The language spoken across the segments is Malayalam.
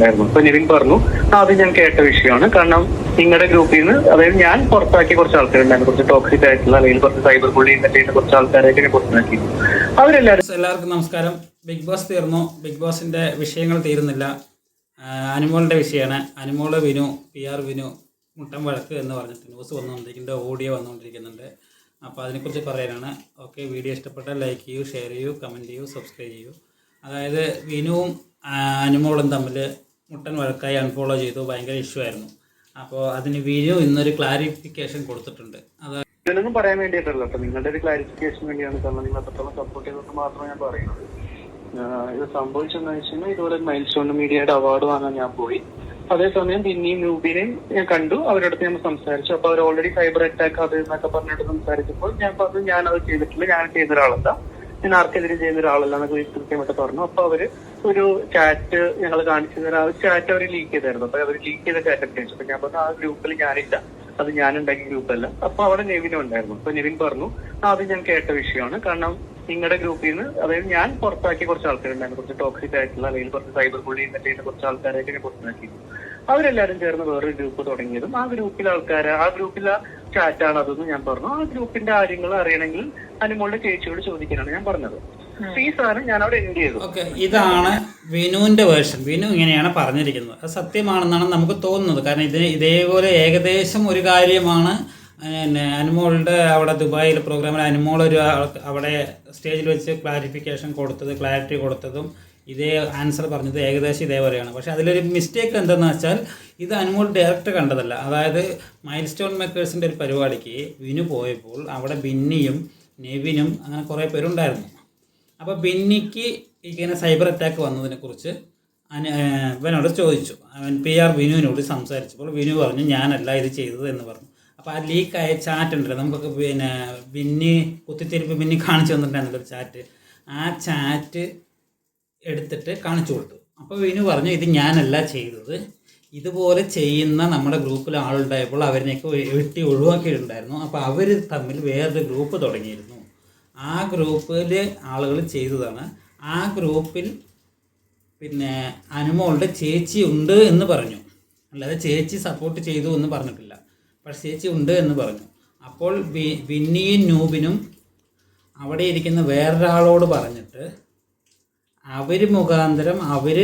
ഉണ്ടായിരുന്നു. അപ്പൊ നിവിൻ പറഞ്ഞു "ആ, അത് ഞാൻ കേട്ട വിഷയമാണ്. കാരണം നിങ്ങളുടെ ഗ്രൂപ്പിൽ നിന്ന് അതായത് ഞാൻ പുറത്താക്കിയ കുറച്ച് ആൾക്കാരുണ്ടായിരുന്നു. കുറച്ച് ടോക്സിക് ആയിട്ടുള്ള അല്ലെങ്കിൽ കുറച്ച് സൈബർ ബുള്ളിങ് ചെയ്യുന്ന കുറച്ച് ആൾക്കാരായിട്ട് ഞാൻ പുറത്താക്കി അവരെല്ലാവരും എല്ലാവർക്കും നമസ്കാരം. ബിഗ് ബോസ് തീർന്നു. ബിഗ് ബോസിന്റെ വിഷയങ്ങൾ തീരുന്നില്ല. അനുമോളുടെ വിഷയമാണ്. അനുമോൾ വിനു പി ആർ വിനു മുട്ടൻ വഴക്ക് എന്ന് പറഞ്ഞിട്ട് ന്യൂസ് വന്നുകൊണ്ടിരിക്കുന്നുണ്ട്. ഓഡിയോ വന്നുകൊണ്ടിരിക്കുന്നുണ്ട്. അപ്പോൾ അതിനെക്കുറിച്ച് പറയാനാണ്. ഓക്കെ വീഡിയോ ഇഷ്ടപ്പെട്ടാൽ ലൈക്ക് ചെയ്യൂ ഷെയർ ചെയ്യൂ കമന്റ് ചെയ്യൂ സബ്സ്ക്രൈബ് ചെയ്യൂ. അതായത് വിനുവും അനുമോളും തമ്മിൽ മുട്ടൻ വഴക്കായി അൺഫോളോ ചെയ്തു. ഭയങ്കര ഇഷ്യൂ ആയിരുന്നു. അപ്പോൾ അതിന് വീഡിയോ ഇന്നൊരു ക്ലാരിഫിക്കേഷൻ കൊടുത്തിട്ടുണ്ട്. അത് ഇതിനൊന്നും പറയാൻ വേണ്ടിയിട്ടല്ല നിങ്ങളുടെ ഒരു ക്ലാരിഫിക്കേഷൻ വേണ്ടിയാണ്. കാരണം നിങ്ങൾ അത്രത്തോളം സപ്പോർട്ട് ചെയ്തതെന്ന് മാത്രമേ ഞാൻ പറയുന്നത് ഇത് സംഭവിച്ചെന്ന് വെച്ചാൽ ഇതുപോലെ മൈൽ സ്റ്റോൺ മീഡിയയുടെ അവാർഡ് വാങ്ങാൻ ഞാൻ പോയി. അതേസമയം പിന്നെയും ന്യൂബിനെയും ഞാൻ കണ്ടു. അവരുടെ അടുത്ത് ഞാൻ സംസാരിച്ചു. അപ്പൊ അവർ ഓൾറെഡി സൈബർ അറ്റാക്ക് അത് എന്നൊക്കെ പറഞ്ഞിട്ട് സംസാരിച്ചപ്പോൾ ഞാൻ പറഞ്ഞു ഞാൻ അത് ചെയ്തിട്ടില്ല. ഞാൻ ചെയ്ത ഒരാളല്ല. ഞാൻ ആർക്കെതിരെ ചെയ്യുന്ന ഒരാളല്ല എന്നൊക്കെ കൃത്യമായിട്ട് പറഞ്ഞു. അപ്പൊ അവർ ഒരു ചാറ്റ് ഞങ്ങൾ കാണിച്ചു ആ ചാറ്റ് അവർ ലീക്ക് ചെയ്തായിരുന്നു. അപ്പൊ അവർ ലീക്ക് ചെയ്ത ചാറ്റ് ഒക്കെ അപ്പൊ ഞാൻ പറഞ്ഞു ആ ഗ്രൂപ്പിൽ ഞാനില്ല. അത് ഞാൻ ഉണ്ടാക്കിയ ഗ്രൂപ്പല്ല. അപ്പൊ അവിടെ നെവിനും ഉണ്ടായിരുന്നു. അപ്പൊ നെവിൻ പറഞ്ഞു "ആ, അത് ഞാൻ കേട്ട വിഷയമാണ്. കാരണം നിങ്ങളുടെ ഗ്രൂപ്പിൽ നിന്ന് അതായത് ഞാൻ പുറത്താക്കിയ കുറച്ച് ആൾക്കാരുണ്ടായിരുന്നു. കുറച്ച് ടോക്സിക് ആയിട്ടുള്ള അല്ലെങ്കിൽ കുറച്ച് സൈബർ ബുള്ളി ചെയ്യുന്ന കുറച്ച് ആൾക്കാരായിട്ട് ഞാൻ പുറത്താക്കി അവരെല്ലാരും ചേർന്ന് വേറൊരു ഗ്രൂപ്പ് തുടങ്ങിയതും ആ ഗ്രൂപ്പിലെ ആൾക്കാര് ആ ഗ്രൂപ്പിലെ ചാറ്റാണ് അതെന്ന് ഞാൻ പറഞ്ഞു. ആ ഗ്രൂപ്പിന്റെ കാര്യങ്ങൾ അറിയണമെങ്കിൽ അനുമോളുടെ ചേച്ചിയോട് ചോദിക്കാനാണ് ഞാൻ പറഞ്ഞത്. ഇതാണ് വിനുവിന്റെ വേർഷൻ വിനു ഇങ്ങനെയാണ് പറഞ്ഞിരിക്കുന്നത്. അത് സത്യമാണെന്നാണ് നമുക്ക് തോന്നുന്നത്. കാരണം ഇതിന് ഇതേപോലെ ഏകദേശം ഒരു കാര്യമാണ് പിന്നെ അനുമോളുടെ അവിടെ ദുബായിൽ പ്രോഗ്രാമിൽ അനുമോൾ ഒരു ആൾക്ക് അവിടെ സ്റ്റേജിൽ വെച്ച് ക്ലാരിഫിക്കേഷൻ കൊടുത്തത് ക്ലാരിറ്റി കൊടുത്തതും ഇതേ ആൻസർ പറഞ്ഞത് ഏകദേശം ഇതേപോലെയാണ്. പക്ഷേ അതിലൊരു മിസ്റ്റേക്ക് എന്തെന്ന് വെച്ചാൽ ഇത് അനുമോൾ ഡയറക്റ്റ് കണ്ടതല്ല. അതായത് മൈൽ സ്റ്റോൺ മേക്കേഴ്സിന്റെ ഒരു പരിപാടിക്ക് വിനു പോയപ്പോൾ അവിടെ ബിന്നിയും നെവിനും അങ്ങനെ കുറേ പേരുണ്ടായിരുന്നു. അപ്പോൾ ബിന്നിക്ക് ഇങ്ങനെ സൈബർ അറ്റാക്ക് വന്നതിനെക്കുറിച്ച് ഇവനോട് ചോദിച്ചു. അവൻ പി ആർ വിനുവിനോട് സംസാരിച്ചപ്പോൾ വിനു പറഞ്ഞു ഞാനല്ല ഇത് ചെയ്തത് എന്ന് പറഞ്ഞു. അപ്പോൾ ആ ലീക്കായ ചാറ്റ് ഉണ്ടല്ലോ നമുക്കൊക്കെ പിന്നെ ബിന്നി കുത്തിത്തിരിപ്പ് ബിന്നി കാണിച്ചു തന്നിട്ടുണ്ടായിരുന്നല്ലോ ചാറ്റ് ആ ചാറ്റ് എടുത്തിട്ട് കാണിച്ചു കൊടുത്തു. അപ്പോൾ വിനു പറഞ്ഞു ഇത് ഞാനല്ല ചെയ്തത്. ഇതുപോലെ ചെയ്യുന്ന നമ്മുടെ ഗ്രൂപ്പിൽ ആളുണ്ടായപ്പോൾ അവരിനെയൊക്കെ വെട്ടി ഒഴിവാക്കിയിട്ടുണ്ടായിരുന്നു. അപ്പോൾ അവർ തമ്മിൽ വേറൊരു ഗ്രൂപ്പ് തുടങ്ങിയിരുന്നു. ആ ഗ്രൂപ്പിൽ ആളുകൾ ചെയ്തതാണ്. ആ ഗ്രൂപ്പിൽ പിന്നെ അനുമോളുടെ ചേച്ചി ഉണ്ട് എന്ന് പറഞ്ഞു. അല്ലാതെ ചേച്ചി സപ്പോർട്ട് ചെയ്തു എന്ന് പറഞ്ഞിട്ടില്ല. പക്ഷെ ചേച്ചി ഉണ്ട് എന്ന് പറഞ്ഞു. അപ്പോൾ വിന്നിയും നൂബിനും അവിടെ ഇരിക്കുന്ന വേറൊരാളോട് പറഞ്ഞിട്ട് അവർ മുഖാന്തരം അവർ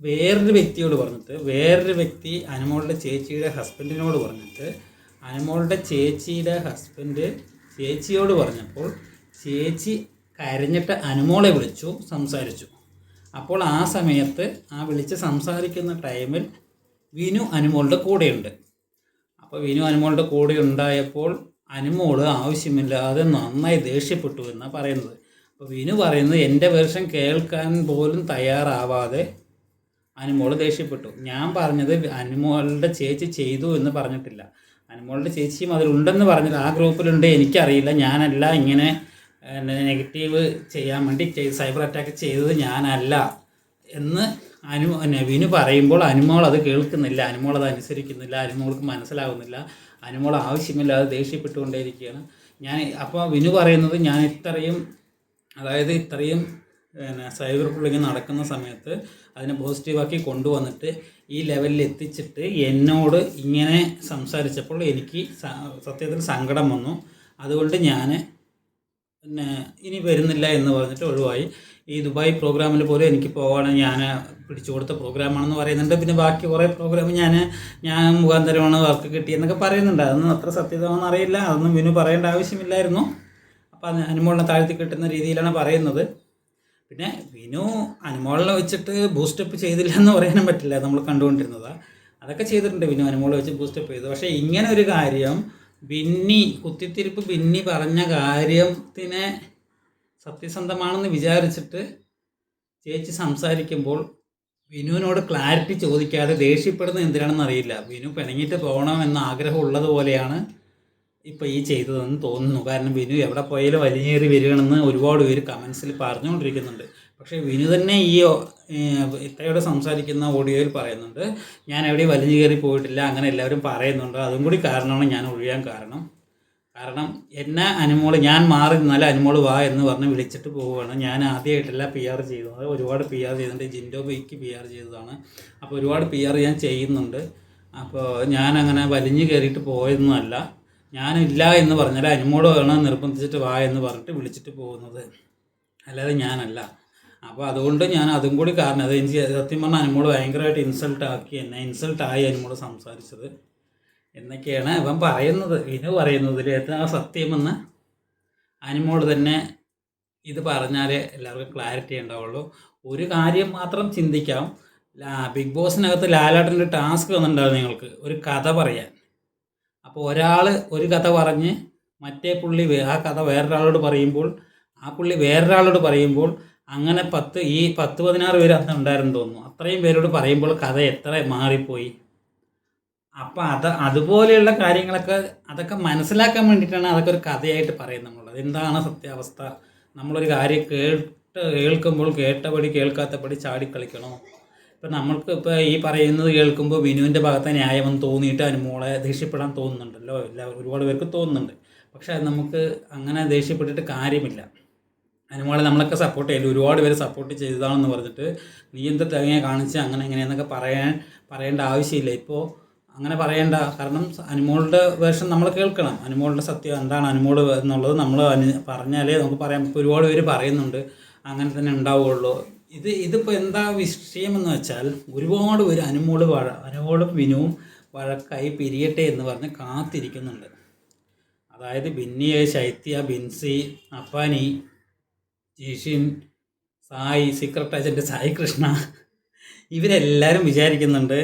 വേറൊരു വ്യക്തിയോട് പറഞ്ഞിട്ട് വേറൊരു വ്യക്തി അനുമോളുടെ ചേച്ചിയുടെ ഹസ്ബൻഡിനോട് പറഞ്ഞിട്ട് അനുമോളുടെ ചേച്ചിയുടെ ഹസ്ബൻഡ് ചേച്ചിയോട് പറഞ്ഞപ്പോൾ ചേച്ചി കരഞ്ഞിട്ട് അനുമോളെ വിളിച്ചു സംസാരിച്ചു. അപ്പോൾ ആ സമയത്ത് ആ വിളിച്ച് സംസാരിക്കുന്ന ടൈമിൽ വിനു അനുമോളുടെ കൂടെയുണ്ട്. അപ്പോൾ വിനു അനുമോളുടെ കൂടെ ഉണ്ടായപ്പോൾ അനുമോൾ ആവശ്യമില്ലാതെ നന്നായി ദേഷ്യപ്പെട്ടു എന്നാണ് പറയുന്നത്. അപ്പോൾ വിനു പറയുന്നത് എന്റെ വേർഷൻ കേൾക്കാൻ പോലും തയ്യാറാവാതെ അനുമോൾ ദേഷ്യപ്പെട്ടു. ഞാൻ പറഞ്ഞത് അനുമോളുടെ ചേച്ചി ചെയ്തു എന്ന് പറഞ്ഞിട്ടില്ല. അനുമോളുടെ ചേച്ചിയും അതിലുണ്ടെന്ന് പറഞ്ഞില്ല ആ ഗ്രൂപ്പിലുണ്ട് എനിക്കറിയില്ല. ഞാനല്ല ഇങ്ങനെ നെഗറ്റീവ് ചെയ്യാൻ വേണ്ടി സൈബർ അറ്റാക്ക് ചെയ്തത് ഞാനല്ല എന്ന് അനു പിന്നെ പറയുമ്പോൾ അനുമോൾ അത് കേൾക്കുന്നില്ല. അനുമോൾ അത് അനുസരിക്കുന്നില്ല. അനുമോൾക്ക് മനസ്സിലാകുന്നില്ല അനുമോൾ ആവശ്യമില്ലാതെ ദേഷ്യപ്പെട്ടുകൊണ്ടേയിരിക്കുകയാണ്. ഞാൻ അപ്പോൾ വിനു പറയുന്നത് ഞാൻ ഇത്രയും അതായത് ഇത്രയും പിന്നെ സൈബർ ബുള്ളിങ് നടക്കുന്ന സമയത്ത് അതിനെ പോസിറ്റീവാക്കി കൊണ്ടുവന്നിട്ട് ഈ ലെവലിൽ എത്തിച്ചിട്ട് എന്നോട് ഇങ്ങനെ സംസാരിച്ചപ്പോൾ എനിക്ക് സത്യത്തിൽ സങ്കടം വന്നു. അതുകൊണ്ട് ഞാൻ പിന്നെ ഇനി വരുന്നില്ല എന്ന് പറഞ്ഞിട്ട് ഒഴിവായി. ഈ ദുബായ് പ്രോഗ്രാമിൽ പോലും എനിക്ക് പോകാൻ ഞാൻ പിടിച്ചു കൊടുത്ത പ്രോഗ്രാമാണെന്ന് പറയുന്നുണ്ട്. പിന്നെ ബാക്കി കുറേ പ്രോഗ്രാം ഞാൻ ഞാൻ മുഖാന്തരമാണ് വർക്ക് കിട്ടിയെന്നൊക്കെ പറയുന്നുണ്ട്. അതൊന്നും അത്ര സത്യതമാണെന്ന് അറിയില്ല. അതൊന്നും വിനു പറയേണ്ട ആവശ്യമില്ലായിരുന്നു. അനുമോളിനെ താഴ്ത്തി കിട്ടുന്ന രീതിയിലാണ് പറയുന്നത്. പിന്നെ വിനു അനുമോളിനെ വെച്ചിട്ട് ബൂസ്റ്റപ്പ് ചെയ്തില്ല എന്ന് പറയാനും പറ്റില്ല. നമ്മൾ കണ്ടുകൊണ്ടിരുന്നത്. അതൊക്കെ ചെയ്തിട്ടുണ്ട് വിനു അനുമോളെ വെച്ച് ബൂസ്റ്റപ്പ് ചെയ്തു. പക്ഷേ ഇങ്ങനെ ഒരു കാര്യം ബിന്നി കുത്തിത്തിരിപ്പ് ബിന്നി പറഞ്ഞ കാര്യത്തിനെ സത്യസന്ധമാണെന്ന് വിചാരിച്ചിട്ട് ചേച്ചി സംസാരിക്കുമ്പോൾ വിനുവിനോട് ക്ലാരിറ്റി ചോദിക്കാതെ ദേഷ്യപ്പെടുന്നത് എന്തിനാണെന്ന് അറിയില്ല. വിനു പിണങ്ങിയിട്ട് പോകണമെന്ന ആഗ്രഹം ഉള്ളതുപോലെയാണ് ഇപ്പോൾ ഈ ചെയ്തതെന്ന് തോന്നുന്നു. കാരണം വിനു എവിടെ പോയാലും വലിഞ്ഞേറി വരികയാണെന്ന് ഒരുപാട് പേര് കമൻസിൽ പറഞ്ഞുകൊണ്ടിരിക്കുന്നുണ്ട്. പക്ഷേ വിനു തന്നെ ഈ ഇത്രയോടെ സംസാരിക്കുന്ന ഓഡിയോയിൽ പറയുന്നുണ്ട്. ഞാൻ എവിടെയും വലിഞ്ഞു കയറി പോയിട്ടില്ല. അങ്ങനെ എല്ലാവരും പറയുന്നുണ്ട്. അതും കൂടി കാരണമാണ് ഞാൻ ഒഴിയാൻ കാരണം. കാരണം എന്നെ അനുമോൾ ഞാൻ മാറി നിന്നാലും അനുമോൾ വാ എന്ന് പറഞ്ഞ് വിളിച്ചിട്ട് പോവുകയാണ്. ഞാൻ ആദ്യമായിട്ടല്ല പി ആർ ചെയ്തത്. ഒരുപാട് പി ആർ ചെയ്തിട്ടുണ്ട്. ജിൻഡോ ബൈക്ക് പി ആർ ചെയ്തതാണ്. അപ്പോൾ ഒരുപാട് പി ആർ ഞാൻ ചെയ്യുന്നുണ്ട്. അപ്പോൾ ഞാൻ അങ്ങനെ വലിഞ്ഞു കയറിയിട്ട് പോയതൊന്നുമല്ല. ഞാനില്ല എന്ന് പറഞ്ഞാൽ അനുമോട് വേണം നിർബന്ധിച്ചിട്ട് വാ എന്ന് പറഞ്ഞിട്ട് വിളിച്ചിട്ട് പോകുന്നത്. അല്ലാതെ ഞാനല്ല. അപ്പോൾ അതുകൊണ്ട് ഞാൻ അതും കൂടി കാരണം അത് എനിക്ക് സത്യം പറഞ്ഞാൽ അനുമോട് ഭയങ്കരമായിട്ട് ഇൻസൾട്ട് ആക്കി എന്നെ ഇൻസൾട്ടായി അനുമോട് സംസാരിച്ചത്. എന്നൊക്കെയാണ് അവൻ പറയുന്നത്. ഇനി പറയുന്നതിൽ സത്യം സത്യമെന്ന് അനുമോട് തന്നെ ഇത് പറഞ്ഞാലേ എല്ലാവർക്കും ക്ലാരിറ്റി ഉണ്ടാവുള്ളൂ. ഒരു കാര്യം മാത്രം ചിന്തിക്കാം. ബിഗ് ബോസിനകത്ത് ലാലാട്ടന്റെ ടാസ്ക് വന്നിട്ടുണ്ടാവും നിങ്ങൾക്ക്. ഒരു കഥ പറയാൻ. അപ്പോൾ ഒരാൾ ഒരു കഥ പറഞ്ഞ് മറ്റേ പുള്ളി ആ കഥ വേറൊരാളോട് പറയുമ്പോൾ ആ പുള്ളി വേറൊരാളോട് പറയുമ്പോൾ അങ്ങനെ പത്ത് ഈ പത്ത് പതിനാറ് പേര് അന്ന് ഉണ്ടായിരുന്നു തോന്നുന്നു. അത്രയും പേരോട് പറയുമ്പോൾ കഥ എത്ര മാറിപ്പോയി. അപ്പം അത് അതുപോലെയുള്ള കാര്യങ്ങളൊക്കെ അതൊക്കെ മനസ്സിലാക്കാൻ വേണ്ടിയിട്ടാണ് അതൊക്കെ ഒരു കഥയായിട്ട് പറയുന്നത് നമ്മളുള്ളത് എന്താണ് സത്യാവസ്ഥ? നമ്മളൊരു കാര്യം കേട്ട് കേൾക്കുമ്പോൾ കേട്ടപടി കേൾക്കാത്തപടി ചാടിക്കളിക്കണോ? ഇപ്പം നമ്മൾക്ക് ഇപ്പോൾ ഈ പറയുന്നത് കേൾക്കുമ്പോൾ വിനുവിന്റെ ഭാഗത്തെ ന്യായമെന്ന് തോന്നിയിട്ട് അനുമോളെ ദേഷ്യപ്പെടാൻ തോന്നുന്നുണ്ടല്ലോ. എല്ലാ ഒരുപാട് പേർക്ക് തോന്നുന്നുണ്ട്. പക്ഷേ നമുക്ക് അങ്ങനെ ദേഷ്യപ്പെട്ടിട്ട് കാര്യമില്ല. അനുമോളെ നമ്മളൊക്കെ സപ്പോർട്ട് ചെയ്യില്ല? ഒരുപാട് പേര് സപ്പോർട്ട് ചെയ്തതാണെന്ന് പറഞ്ഞിട്ട് നീ എന്ത് തേങ്ങ കാണിച്ച്? അങ്ങനെ എങ്ങനെയെന്നൊക്കെ പറയാൻ പറയേണ്ട ആവശ്യമില്ല. ഇപ്പോൾ അങ്ങനെ പറയേണ്ട. കാരണം അനുമോളുടെ വേർഷൻ നമ്മൾ കേൾക്കണം. അനുമോളുടെ സത്യം എന്താണ് അനുമോൾ എന്നുള്ളത് നമ്മൾ പറഞ്ഞാലേ നമുക്ക് പറയാം ഇപ്പോൾ ഒരുപാട് പേര് പറയുന്നുണ്ട്. അങ്ങനെ തന്നെ ഉണ്ടാവുകയുള്ളൂ ഇത് ഇതിപ്പോൾ എന്താ വിഷയമെന്ന് വെച്ചാൽ ഒരുപാട് പേര് അനുമോൾ വഴ അനുമോളും വിനുവും വഴക്കായി പിരിയട്ടെ എന്ന് പറഞ്ഞ് കാത്തിരിക്കുന്നുണ്ട്. അതായത് ബിന്നിയ ശൈത്യ ബിൻസി അപ്പാനി ജീഷിൻ സായി സീക്രട്ട് ഏജന്റ് സായി കൃഷ്ണ ഇവരെല്ലാവരും വിചാരിക്കുന്നുണ്ട്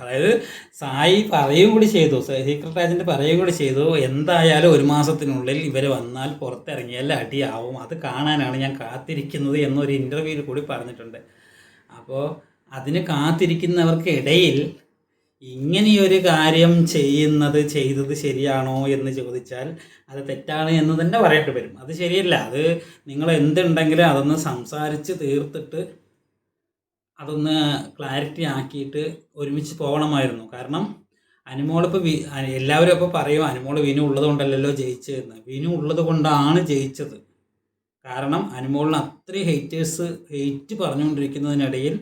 അതായത് സായി പറയുകയും കൂടി ചെയ്തു സീക്രട്ട് ഏജന്റ് പറയുകയും കൂടി ചെയ്തു എന്തായാലും ഒരു മാസത്തിനുള്ളിൽ ഇവർ വന്നാൽ പുറത്തിറങ്ങിയാൽ അടിയാവും. അത് കാണാനാണ് ഞാൻ കാത്തിരിക്കുന്നത് എന്നൊരു ഇന്റർവ്യൂവിൽ കൂടി പറഞ്ഞിട്ടുണ്ട്. അപ്പോൾ അതിന് കാത്തിരിക്കുന്നവർക്കിടയിൽ ഇങ്ങനെയൊരു കാര്യം ചെയ്യുന്നത് ചെയ്തത് ശരിയാണോ എന്ന് ചോദിച്ചാൽ അത് തെറ്റാണ് എന്ന് തന്നെ പറയേണ്ടി വരും. അത് ശരിയല്ല. അത് നിങ്ങൾ എന്തുണ്ടെങ്കിലും അതൊന്ന് സംസാരിച്ച് തീർത്തിട്ട് അതൊന്ന് ക്ലാരിറ്റി ആക്കിയിട്ട് ഒരുമിച്ച് പോകണമായിരുന്നു. കാരണം അനുമോളിപ്പോൾ വി എല്ലാവരും അപ്പോൾ പറയും അനുമോൾ വിനു ഉള്ളത് കൊണ്ടല്ലല്ലോ ജയിച്ചതെന്ന് വിനു ഉള്ളത് കൊണ്ടാണ് ജയിച്ചത്. കാരണം അനുമോളിന് അത്രയും ഹെയ്റ്റേഴ്സ് ഹെയ്റ്റ് പറഞ്ഞുകൊണ്ടിരിക്കുന്നതിനിടയിൽ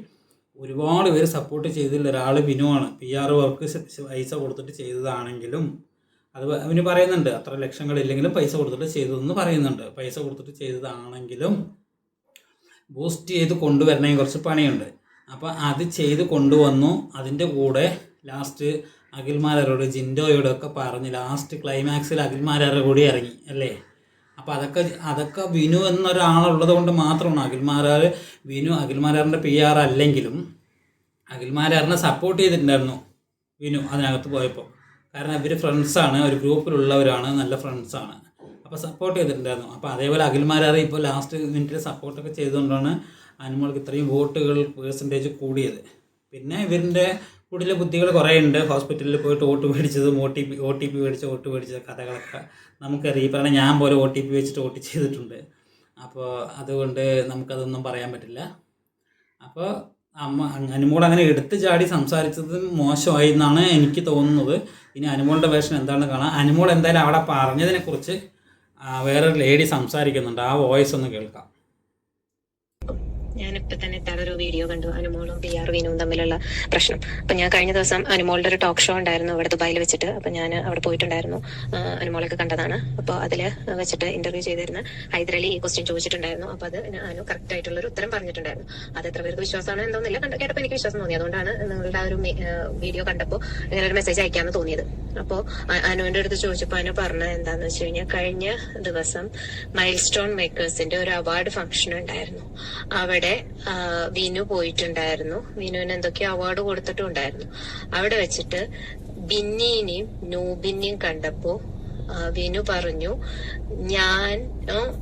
ഒരുപാട് പേര് സപ്പോർട്ട് ചെയ്തിട്ടുള്ള ഒരാൾ വിനുവാണ് പി ആർ വർക്ക് പൈസ കൊടുത്തിട്ട് ചെയ്തതാണെങ്കിലും അത് അവന് പറയുന്നുണ്ട് അത്ര ലക്ഷങ്ങളില്ലെങ്കിലും പൈസ കൊടുത്തിട്ട് ചെയ്തതെന്ന് പറയുന്നുണ്ട്. പൈസ കൊടുത്തിട്ട് ചെയ്തതാണെങ്കിലും ബൂസ്റ്റ് ചെയ്ത് കൊണ്ടുവരണമെങ്കിൽ കുറച്ച് പണിയുണ്ട്. അപ്പോൾ അത് ചെയ്ത് കൊണ്ടുവന്നു. അതിന്റെ കൂടെ ലാസ്റ്റ് അഖിൽമാരോട് ജിൻഡോയോടൊക്കെ പറഞ്ഞ് ലാസ്റ്റ് ക്ലൈമാക്സിൽ അഖിൽമാരുടെ കൂടി ഇറങ്ങി അല്ലേ? അപ്പോൾ അതൊക്കെ അതൊക്കെ വിനു എന്നൊരാളുള്ളത് കൊണ്ട് മാത്രമാണ് അഖിൽമാരാർ വിനു അഖിൽമാരാറിന്റെ പി ആർ അല്ലെങ്കിലും അഖിൽമാരാറിനെ സപ്പോർട്ട് ചെയ്തിട്ടുണ്ടായിരുന്നു വിനു അതിനകത്ത് പോയപ്പോൾ കാരണം ഇവർ ഫ്രണ്ട്സാണ് ഒരു ഗ്രൂപ്പിലുള്ളവരാണ് നല്ല ഫ്രണ്ട്സാണ് അപ്പോൾ സപ്പോർട്ട് ചെയ്തിട്ടുണ്ടായിരുന്നു. അപ്പോൾ അതേപോലെ അഖിൽമാരാർ ഇപ്പോൾ ലാസ്റ്റ് മിനിറ്റിൽ സപ്പോർട്ടൊക്കെ ചെയ്തുകൊണ്ടാണ് അനുമോൾക്ക് ഇത്രയും വോട്ടുകൾ പേഴ്സന്റേജ് കൂടിയത്. പിന്നെ ഇവരിന്റെ കൂടുതൽ ബുദ്ധികൾ കുറേ ഉണ്ട് ഹോസ്പിറ്റലിൽ പോയിട്ട് vote മേടിച്ചതും O T P O T P മേടിച്ച വോട്ട് മേടിച്ച കഥകളൊക്കെ നമുക്കറിയാം. ഈ പറഞ്ഞ ഞാൻ പോലെ ഒ ടി പി വെച്ചിട്ട് വോട്ട് ചെയ്തിട്ടുണ്ട്. അപ്പോൾ അതുകൊണ്ട് നമുക്കതൊന്നും പറയാൻ പറ്റില്ല. അപ്പോൾ അമ്മ അനുമോൾ അങ്ങനെ എടുത്തു ചാടി സംസാരിച്ചത് മോശമായി എന്നാണ് എനിക്ക് തോന്നുന്നത്. ഇനി അനുമോളുടെ വേർഷൻ എന്താണെന്ന് കാണാം. അനുമോൾ എന്തായാലും അവിടെ പറഞ്ഞതിനെക്കുറിച്ച് വേറൊരു ലേഡി സംസാരിക്കുന്നുണ്ട്. ആ വോയിസ് ഒന്ന് കേൾക്കാം. ഞാനിപ്പോ തന്നെ ഇത്താടെ ഒരു വീഡിയോ കണ്ടു. അനുമോളും പി ആർ വിനുവും തമ്മിലുള്ള പ്രശ്നം. അപ്പൊ ഞാൻ കഴിഞ്ഞ ദിവസം അനുമോളുടെ ഒരു ടോക്ക് ഷോ ഉണ്ടായിരുന്നു അവിടെ ദുബായിൽ വെച്ചിട്ട്. അപ്പൊ ഞാൻ അവിടെ പോയിട്ടുണ്ടായിരുന്നു. അനുമോളൊക്കെ കണ്ടതാണ്. അപ്പോൾ അതിൽ വെച്ചിട്ട് ഇന്റർവ്യൂ ചെയ്തിരുന്ന ഹൈദരലി ഈ ക്വസ്റ്റ്യൻ ചോദിച്ചിട്ടുണ്ടായിരുന്നു. അപ്പൊ അത് അനു കറക്റ്റ് ആയിട്ടുള്ള ഒരു ഉത്തരം പറഞ്ഞിട്ടുണ്ടായിരുന്നു. അത് എത്ര പേർക്ക് വിശ്വാസമാണ് എന്തോന്നില്ല. കേട്ടപ്പോൾ എനിക്ക് വിശ്വാസം തോന്നി. അതുകൊണ്ടാണ് നിങ്ങളുടെ ആ ഒരു വീഡിയോ കണ്ടപ്പോൾ ഇങ്ങനെ ഒരു മെസ്സേജ് അയക്കാമെന്ന് തോന്നിയത്. അപ്പോൾ അനുവിന്റെ അടുത്ത് ചോദിച്ചപ്പോൾ അനു പറഞ്ഞത് എന്താന്ന് വെച്ച് കഴിഞ്ഞാൽ കഴിഞ്ഞ ദിവസം മൈൽ സ്റ്റോൺ മേക്കേഴ്സിന്റെ ഒരു അവാർഡ് ഫംഗ്ഷൻ ഉണ്ടായിരുന്നു. അവിടെ ആ, വിനു പോയിട്ടുണ്ടായിരുന്നു. വിനുവിന് എന്തൊക്കെയോ അവാർഡ് കൊടുത്തിട്ടുണ്ടായിരുന്നു. അവിടെ വെച്ചിട്ട് ബിന്നീനെയും നൂബിനെയും കണ്ടപ്പോ വിനു പറഞ്ഞു ഞാൻ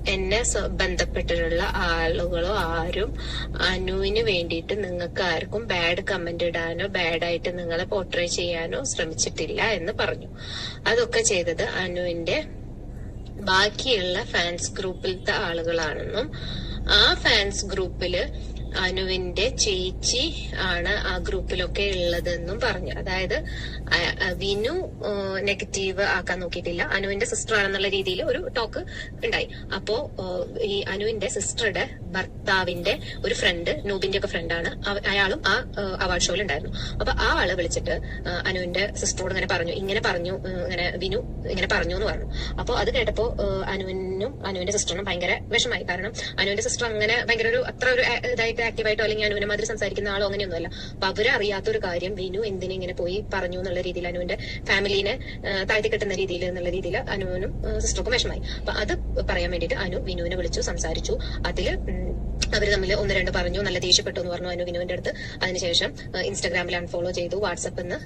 എന്നെ ബന്ധപ്പെട്ടിട്ടുള്ള ആളുകളോ ആരും അനുവിന് വേണ്ടിയിട്ട് നിങ്ങൾക്ക് ആർക്കും ബാഡ് കമന്റ് ഇടാനോ ബാഡായിട്ട് നിങ്ങളെ പോർട്രേ ചെയ്യാനോ ശ്രമിച്ചിട്ടില്ല എന്ന് പറഞ്ഞു. അതൊക്കെ ചെയ്തത് അനുവിന്റെ ബാക്കിയുള്ള ഫാൻസ് ഗ്രൂപ്പിലത്തെ ആളുകളാണെന്നും ആ ഫാൻസ് ഗ്രൂപ്പിൽ അനുവിന്റെ ചേച്ചി ആണ് ആ ഗ്രൂപ്പിലൊക്കെ ഉള്ളതെന്നും പറഞ്ഞു. അതായത് വിനു നെഗറ്റീവ് ആക്കാൻ നോക്കിയിട്ടില്ല. അനുവിന്റെ സിസ്റ്റർ ആണെന്നുള്ള രീതിയിൽ ഒരു ടോക്ക് ഉണ്ടായി. അപ്പോ ഈ അനുവിന്റെ സിസ്റ്ററുടെ ഭർത്താവിന്റെ ഒരു ഫ്രണ്ട് നൂബിന്റെ ഒക്കെ ഫ്രണ്ടാണ് അയാളും ആ അവാർഡ് ഷോയിൽ ഉണ്ടായിരുന്നു. അപ്പൊ ആ ആൾ വിളിച്ചിട്ട് അനുവിന്റെ സിസ്റ്ററോട് ഇങ്ങനെ പറഞ്ഞു ഇങ്ങനെ പറഞ്ഞു ഇങ്ങനെ വിനു ഇങ്ങനെ പറഞ്ഞു എന്ന് പറഞ്ഞു. അപ്പൊ അത് കേട്ടപ്പോ ഏഹ്, അനുവിനും അനുവിന്റെ സിസ്റ്ററിനും ഭയങ്കര വിഷമായി. കാരണം അനുവിന്റെ സിസ്റ്റർ അങ്ങനെ ഭയങ്കര ഒരു അത്ര ഒരു ഇതായിട്ട് ആക്റ്റീവായിട്ടോ അല്ലെങ്കിൽ അനുവിനെ മാതിരി സംസാരിക്കുന്ന ആളോ അങ്ങനെയൊന്നുമല്ല. അപ്പൊ അവർ അറിയാത്ത ഒരു കാര്യം വിനു എന്തിനെ ഇങ്ങനെ പോയി പറഞ്ഞു എന്നുള്ള രീതിയിൽ അനുവിന്റെ ഫാമിലിനെ താഴ്ത്തി കെട്ടുന്ന രീതിയിൽ എന്നുള്ള രീതിയിൽ അനുവിനും സിസ്റ്റർക്കും വിഷമായി. അപ്പൊ അത് പറയാൻ വേണ്ടിട്ട് അനു വിനുവിനെ വിളിച്ചു സംസാരിച്ചു. അതിൽ അവർ തമ്മിൽ ഒന്ന് രണ്ട് പറഞ്ഞു നല്ല ദേഷ്യപ്പെട്ടു എന്ന് പറഞ്ഞു അനു വിനുവിന്റെ അടുത്ത്. അതിനുശേഷം ഇൻസ്റ്റാഗ്രാമിൽ അൺഫോളോ ചെയ്തു വാട്സപ്പിൽ നിന്ന്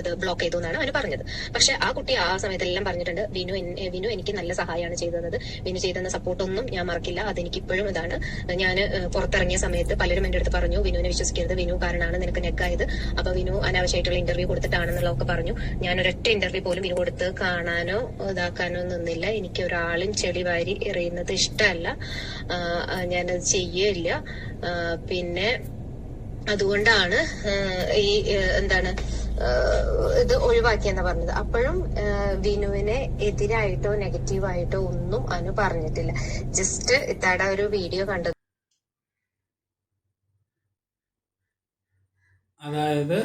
ഇത് ബ്ലോക്ക് ചെയ്തു എന്നാണ് അനു പറഞ്ഞത്. പക്ഷെ ആ കുട്ടി ആ സമയത്തെല്ലാം പറഞ്ഞിട്ടുണ്ട് വിനു വിനു എനിക്ക് നല്ല സഹായമാണ് ചെയ്തത്. വിനു ചെയ്തെന്ന സപ്പോർട്ടൊന്നും ഞാൻ മറക്കില്ല. അതെനിക്ക് ഇപ്പോഴും ഇതാണ് ഞാൻ പുറത്തിറങ്ങിയ സമയത്ത് പലരും എന്റെ അടുത്ത് പറഞ്ഞു വിനുവിനെ വിശ്വസിക്കരുത് വിനു കാരണമാണ് നിനക്ക് നെക്കായത് അപ്പൊ വിനു അനാവശ്യമായിട്ടുള്ള ഇന്റർവ്യൂ കൊടുത്തിട്ടാണെന്നുള്ളതൊക്കെ പറഞ്ഞു. ഞാൻ ഒരൊറ്റ ഇന്റർവ്യൂ പോലും വിനു കൊടുത്ത് കാണാനോ ഇതാക്കാനോ നിന്നില്ല. എനിക്ക് ഒരാളും ചെളിവാരി എറിയുന്നത് ഇഷ്ടമല്ല. ഞാനത് ചെയ്യില്ല പിന്നെ അതുകൊണ്ടാണ് ഈ എന്താണ് ഇത് ഒഴിവാക്കിയെന്ന് പറഞ്ഞത്. അപ്പോഴും വിനുവിനെ എതിരായിട്ടോ നെഗറ്റീവായിട്ടോ ഒന്നും അനു പറഞ്ഞിട്ടില്ല. ജസ്റ്റ് ഇത്താടെ ഒരു വീഡിയോ കണ്ടത്. അതായത്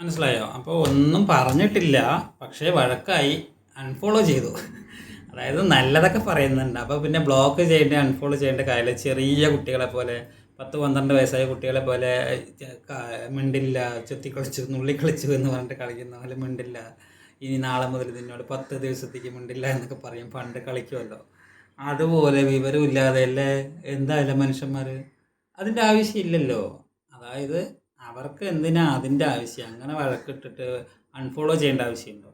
മനസ്സിലായോ? അപ്പോൾ ഒന്നും പറഞ്ഞിട്ടില്ല പക്ഷേ വഴക്കായി അൺഫോളോ ചെയ്തു. അതായത് നല്ലതൊക്കെ പറയുന്നുണ്ട്. അപ്പോൾ പിന്നെ ബ്ലോക്ക് ചെയ്യേണ്ട അൺഫോളോ ചെയ്യേണ്ട കാര്യമില്ല. ചെറിയ കുട്ടികളെ പോലെ പത്ത് പന്ത്രണ്ട് വയസ്സായ കുട്ടികളെ പോലെ മിണ്ടില്ല ചുത്തിക്കളിച്ചു നുള്ളിക്കളിച്ചു എന്ന് പറഞ്ഞിട്ട് കളിക്കുന്ന പോലെ മിണ്ടില്ല. ഇനി നാളെ മുതൽ നിന്നോട് പത്ത് ദിവസത്തേക്ക് മിണ്ടില്ല എന്നൊക്കെ പറയും. പണ്ട് കളിക്കുമല്ലോ. അതുപോലെ വിവരമില്ലാതെ അല്ലേ? എന്തായാലും മനുഷ്യന്മാർ അതിന്റെ ആവശ്യമില്ലല്ലോ അതായത് അവർക്ക് എന്തിനാ അതിന്റെ ആവശ്യം? അങ്ങനെ വഴക്കിട്ടിട്ട് അൺഫോളോ ചെയ്യേണ്ട ആവശ്യമുണ്ടോ?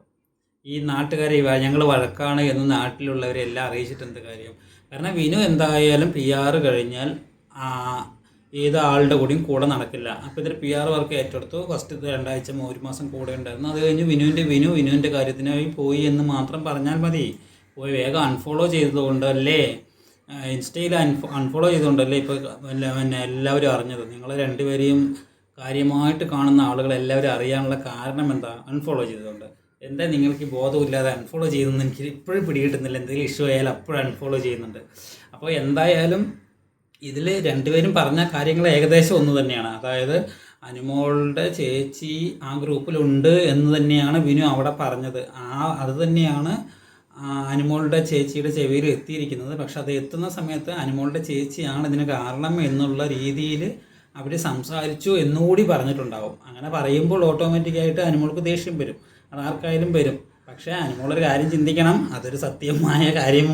ഈ നാട്ടുകാരെ ഞങ്ങൾ വഴക്കാണ് എന്ന് നാട്ടിലുള്ളവരെല്ലാം അറിയിച്ചിട്ട് കാര്യം? കാരണം വിനു എന്തായാലും പി ആറ് കഴിഞ്ഞാൽ ഏത് ആളുടെ കൂടെയും കൂടെ നടക്കില്ല. അപ്പോൾ ഇതിൽ പി ആർ വർക്ക് ഏറ്റെടുത്തു. ഫസ്റ്റ് രണ്ടാഴ്ച ഒരു മാസം കൂടെ ഉണ്ടായിരുന്നു. അത് കഴിഞ്ഞ് വിനുവിന്റെ വിനു വിനുവിന്റെ കാര്യത്തിനായി പോയി എന്ന് മാത്രം പറഞ്ഞാൽ മതി. പോയി വേഗം അൺഫോളോ ചെയ്തതുകൊണ്ടല്ലേ ഇൻസ്റ്റയിൽ അൺഫോ അൺഫോളോ ചെയ്തുകൊണ്ടല്ലേ ഇപ്പോൾ പിന്നെ എല്ലാവരും അറിഞ്ഞത്? നിങ്ങൾ രണ്ടുപേരെയും കാര്യമായിട്ട് കാണുന്ന ആളുകൾ എല്ലാവരും അറിയാനുള്ള കാരണം എന്താ? അൺഫോളോ ചെയ്തതുകൊണ്ട് എന്താ നിങ്ങൾക്ക് ബോധമില്ലാതെ അൺഫോളോ ചെയ്തെന്ന് എനിക്ക് ഇപ്പോഴും പിടികിട്ടുന്നില്ല. എന്തെങ്കിലും ഇഷ്യൂ ആയാലും അപ്പോഴും അൺഫോളോ ചെയ്യുന്നുണ്ട്. അപ്പോൾ എന്തായാലും ഇതിൽ രണ്ടുപേരും പറഞ്ഞ കാര്യങ്ങൾ ഏകദേശം ഒന്ന് തന്നെയാണ്. അതായത് അനുമോളുടെ ചേച്ചി ആ ഗ്രൂപ്പിലുണ്ട് എന്ന് തന്നെയാണ് വിനു അവിടെ പറഞ്ഞത്. ആ അത് തന്നെയാണ് അനുമോളുടെ ചേച്ചിയുടെ ചെവിയിൽ എത്തിയിരിക്കുന്നത്. പക്ഷെ അത് എത്തുന്ന സമയത്ത് അനുമോളുടെ ചേച്ചിയാണ് ഇതിന് കാരണം എന്നുള്ള രീതിയിൽ അവർ സംസാരിച്ചു എന്നുകൂടി പറഞ്ഞിട്ടുണ്ടാവും. അങ്ങനെ പറയുമ്പോൾ ഓട്ടോമാറ്റിക്കായിട്ട് അനുമോൾക്ക് ദേഷ്യം വരും. അത് ആർക്കായാലും വരും. പക്ഷേ അനുമോളൊരു കാര്യം ചിന്തിക്കണം. അതൊരു സത്യമായ കാര്യം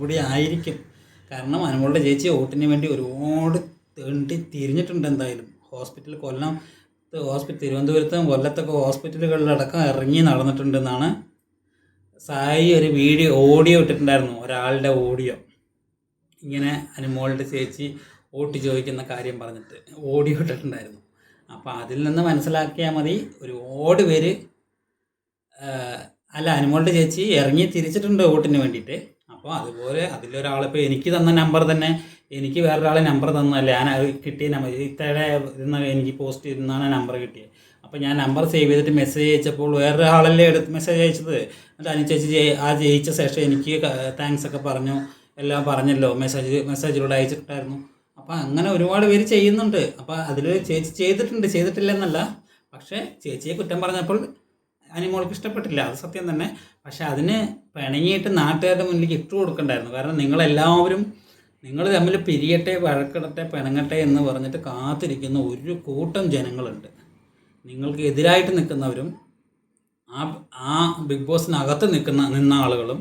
കൂടി ആയിരിക്കും. കാരണം അനുമോളുടെ ചേച്ചി വോട്ടിന് വേണ്ടി ഒരുപാട് തേണ്ടി തിരിഞ്ഞിട്ടുണ്ട് എന്തായാലും. ഹോസ്പിറ്റൽ കൊല്ലം ഹോസ്പിറ്റൽ തിരുവനന്തപുരത്തും കൊല്ലത്തൊക്കെ ഹോസ്പിറ്റലുകളിലടക്കം ഇറങ്ങി നടന്നിട്ടുണ്ടെന്നാണ് സായി ഒരു വീഡിയോ ഓഡിയോ ഇട്ടിട്ടുണ്ടായിരുന്നു ഒരാളുടെ ഓഡിയോ. ഇങ്ങനെ അനുമോളുടെ ചേച്ചി വോട്ട് ചോദിക്കുന്ന കാര്യം പറഞ്ഞിട്ട് ഓഡിയോ ഇട്ടിട്ടുണ്ടായിരുന്നു. അപ്പോൾ അതിൽ നിന്ന് മനസ്സിലാക്കിയാൽ മതി ഒരുപാട് പേര് അല്ല അനുമോളുടെ ചേച്ചി ഇറങ്ങി തിരിച്ചിട്ടുണ്ട് വോട്ടിന് വേണ്ടിയിട്ട്. അപ്പോൾ അതുപോലെ അതിലൊരാളിപ്പോൾ എനിക്ക് തന്ന നമ്പർ തന്നെ എനിക്ക് വേറൊരാളെ നമ്പർ തന്നതല്ലേ? ഞാൻ കിട്ടിയ നമ്പർ ഇത്തയുടെ ഇരുന്ന എനിക്ക് പോസ്റ്റ് ചെയ്തെന്നാണ് നമ്പർ കിട്ടിയത് അപ്പോൾ ഞാൻ നമ്പർ സേവ് ചെയ്തിട്ട് മെസ്സേജ് അയച്ചപ്പോൾ വേറൊരാളല്ലേ എടുത്ത് മെസ്സേജ് അയച്ചത്? എന്നിട്ട് അനു ചേച്ചി ആ ജയിച്ച ശേഷം എനിക്ക് താങ്ക്സ് ഒക്കെ പറഞ്ഞു. എല്ലാം പറഞ്ഞല്ലോ. മെസ്സേജ് മെസ്സേജിലൂടെ അയച്ചിട്ടുണ്ടായിരുന്നു അപ്പോൾ അങ്ങനെ ഒരുപാട് പേര് ചെയ്യുന്നുണ്ട്. അപ്പോൾ അതിൽ ചേച്ചി ചെയ്തിട്ടുണ്ട്. ചെയ്തിട്ടില്ലെന്നല്ല. പക്ഷേ ചേച്ചിയെ കുറ്റം പറഞ്ഞപ്പോൾ അനിമോൾക്ക് ഇഷ്ടപ്പെട്ടില്ല അത് സത്യം തന്നെ. പക്ഷെ അതിന് പിണങ്ങിയിട്ട് നാട്ടുകാരുടെ മുന്നിലേക്ക് ഇട്ട് കൊടുക്കണ്ടായിരുന്നു. കാരണം നിങ്ങളെല്ലാവരും നിങ്ങൾ തമ്മിൽ പിരിയട്ടെ വഴക്കിടട്ടെ പിണങ്ങട്ടെ എന്ന് പറഞ്ഞിട്ട് കാത്തിരിക്കുന്ന ഒരു കൂട്ടം ജനങ്ങളുണ്ട്. നിങ്ങൾക്ക് എതിരായിട്ട് നിൽക്കുന്നവരും ആ ആ ബിഗ് ബോസിനകത്ത് നിൽക്കുന്ന നിന്ന ആളുകളും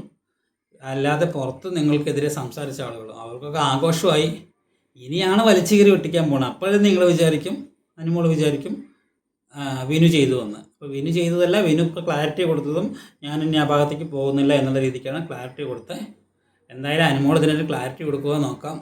അല്ലാതെ പുറത്ത് നിങ്ങൾക്കെതിരെ സംസാരിച്ച ആളുകളും അവർക്കൊക്കെ ആഘോഷമായി. ഇനിയാണ് വലിച്ചു കീറി ഒട്ടിക്കാൻ പോണത്. അപ്പോഴും നിങ്ങൾ വിചാരിക്കും അനുമോൾ വിചാരിക്കും വിനു ചെയ്തു എന്ന്. അപ്പോൾ വിനു ചെയ്തതല്ല വിനു ക്ലാരിറ്റി കൊടുത്തതും ഞാൻ ഇനി ആ ഭാഗത്തേക്ക് പോകുന്നില്ല എന്നുള്ള രീതിക്കാണ് ക്ലാരിറ്റി കൊടുത്തത്. എന്തായാലും അനുമോൾ ഇതിനൊരു ക്ലാരിറ്റി കൊടുക്കുക നോക്കാം.